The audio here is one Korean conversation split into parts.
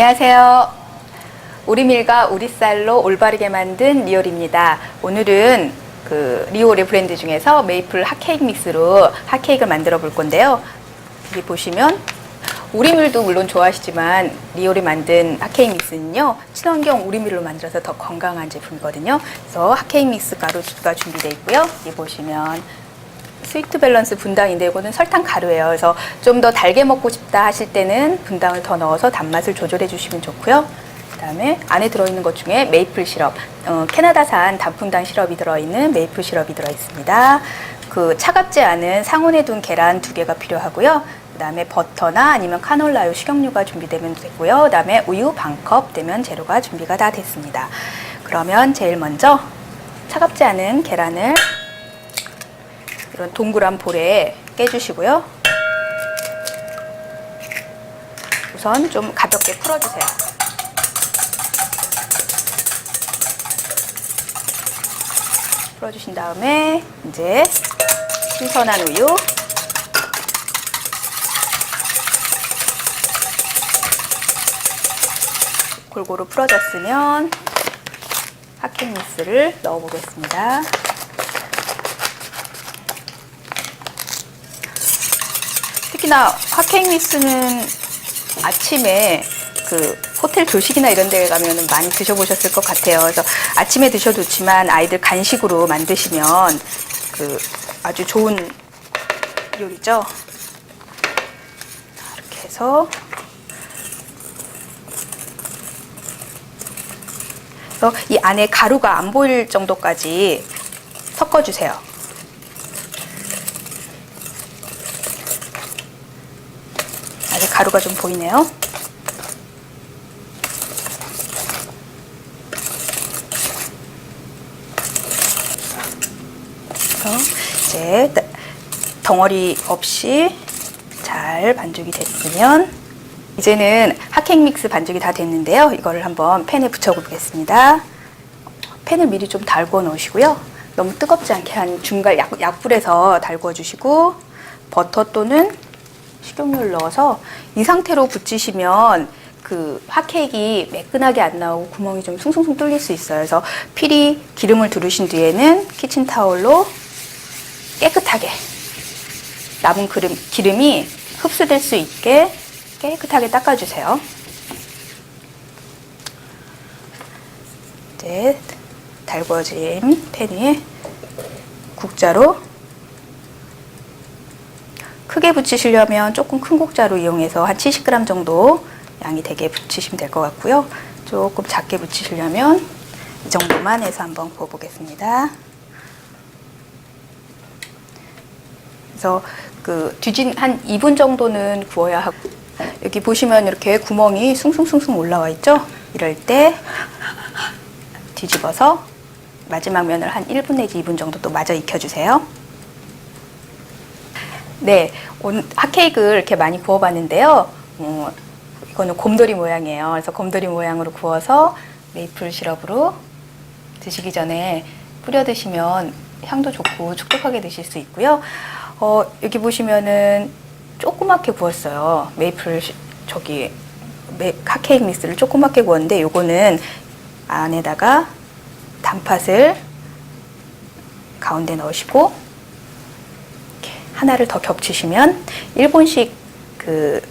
안녕하세요. 우리 밀과 우리 쌀로 올바르게 만든 리올입니다. 오늘은 그 리올의 브랜드 중에서 메이플 핫케이크 믹스로 핫케이크를 만들어 볼 건데요. 여기 보시면 우리밀도 물론 좋아하시지만 리올이 만든 핫케이크 믹스는요 친환경 우리밀로 만들어서 더 건강한 제품이거든요. 그래서 핫케이크 믹스 가루가 준비되어 있고요. 여기 보시면 스위트 밸런스 분당인데 이거는 설탕 가루예요. 그래서 좀 더 달게 먹고 싶다 하실 때는 분당을 더 넣어서 단맛을 조절해 주시면 좋고요. 그다음에 안에 들어있는 것 중에 메이플 시럽, 어, 캐나다산 단풍당 시럽이 들어있는 메이플 시럽이 들어있습니다. 그 차갑지 않은 상온에 둔 계란 두 개가 필요하고요. 그다음에 버터나 아니면 카놀라유 식용유가 준비되면 되고요. 그다음에 우유 반컵 되면 재료가 준비가 다 됐습니다. 그러면 제일 먼저 차갑지 않은 계란을 이런 동그란 볼에 깨주시고요. 우선 좀 가볍게 풀어주세요. 풀어주신 다음에 이제 신선한 우유 골고루 풀어졌으면 핫케이크 믹스를 넣어보겠습니다. 특히나 핫케이크 믹스는 아침에 그 호텔 조식이나 이런 데 가면 많이 드셔보셨을 것 같아요. 그래서 아침에 드셔도 좋지만 아이들 간식으로 만드시면 그 아주 좋은 요리죠. 이렇게 해서 그래서 이 안에 가루가 안 보일 정도까지 섞어주세요. 아직 가루가 좀 보이네요. 이제 덩어리 없이 잘 반죽이 됐으면 이제는 핫케이크 믹스 반죽이 다 됐는데요. 이거를 한번 팬에 붙여 보겠습니다. 팬을 미리 좀 달궈 놓으시고요. 너무 뜨겁지 않게 한 중간 약, 약불에서 달궈 주시고 버터 또는 식용유를 넣어서 이 상태로 붙이시면 그 핫케이크 매끈하게 안 나오고 구멍이 좀 숭숭숭 뚫릴 수 있어요. 그래서 필히 기름을 두르신 뒤에는 키친타올로 깨끗하게 남은 기름, 기름이 흡수될 수 있게 깨끗하게 닦아주세요. 이제 달궈진 팬에 국자로 크게 붙이시려면 조금 큰 국자로 이용해서 한 70g 정도 양이 되게 붙이시면 될 것 같고요. 조금 작게 붙이시려면 이 정도만 해서 한번 구워보겠습니다. 그래서 그 뒤진 한 2분 정도는 구워야 하고 여기 보시면 이렇게 구멍이 숭숭숭숭 올라와 있죠? 이럴 때 뒤집어서 마지막 면을 한 1분 내지 2분 정도 또 마저 익혀주세요. 네, 오늘 핫케이크를 이렇게 많이 구워봤는데요. 어, 이거는 곰돌이 모양이에요. 그래서 곰돌이 모양으로 구워서 메이플 시럽으로 드시기 전에 뿌려 드시면 향도 좋고 촉촉하게 드실 수 있고요. 어, 여기 보시면은 조그맣게 구웠어요. 메이플 시, 저기 메, 핫케이크 믹스를 조그맣게 구웠는데 요거는 안에다가 단팥을 가운데 넣으시고 하나를 더 겹치시면 일본식 그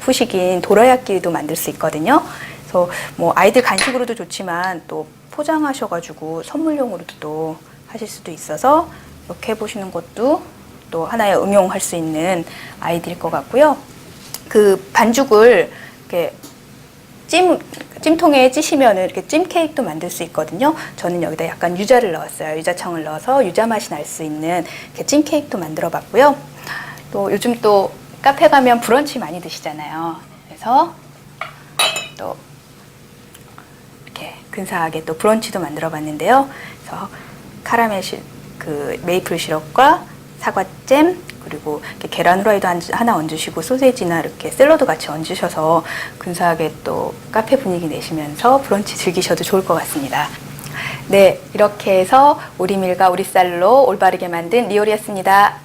후식인 도라야끼도 만들 수 있거든요. 그래서 뭐 아이들 간식으로도 좋지만 또 포장하셔가지고 선물용으로도 또 하실 수도 있어서 이렇게 해보시는 것도 또 하나의 응용할 수 있는 아이디일 것 같고요. 그 반죽을 이렇게 찜 찜통에 찌시면 이렇게 찜 케이크도 만들 수 있거든요. 저는 여기다 약간 유자를 넣었어요. 유자청을 넣어서 유자 맛이 날 수 있는 이렇게 찜 케이크도 만들어 봤고요. 또 요즘 또 카페 가면 브런치 많이 드시잖아요. 그래서 또 이렇게 근사하게 또 브런치도 만들어 봤는데요. 그래서 카라멜 시, 그 메이플 시럽과 사과잼 그리고 계란 후라이도 한- 하나 얹으시고 소세지나 이렇게 샐러드 같이 얹으셔서 근사하게 또 카페 분위기 내시면서 브런치 즐기셔도 좋을 것 같습니다. 네, 이렇게 해서 우리 밀과 우리 쌀로 올바르게 만든 리올이었습니다.